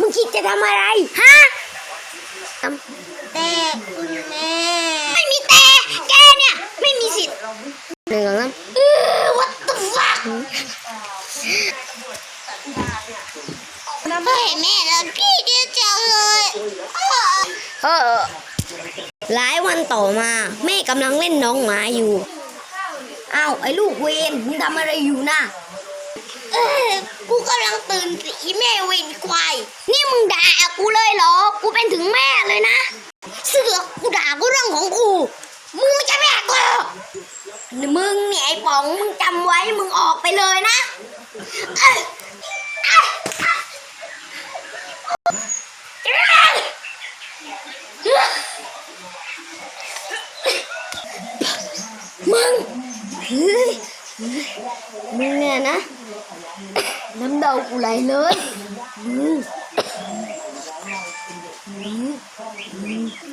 มึงคิดจะทำอะไร ฮะทแต่คุณแม่ำไม่มีแต่ แกเนี่ย ไม่มีสิทธิ์หนึ่งสองสามเออ what the fuck ไม่แม่แล้วพี่เดียวจังเลยเออหลายวันต่อมา แม่กำลังเล่นน้องหมาอยู่ อ้าว ไอ้ลูกเวนมึงทำอะไรอยู่น่ะ เออกูกำลังตื่นสีแม่เวนควาย นี่มึงด่ากูเลยเหรอ กูเป็นถึงแม่เลยนะ เสือกกูด่าก็เรื่องของกู มึงไม่ใช่แม่กูมึงเนี่ยไอ้ป๋องมึงจำไว้มึงออกไปเลยนะ มึงมึงเนี่ยนะ nắm đầu cũng lấy lưới. Ừ. Ừ. Ừ.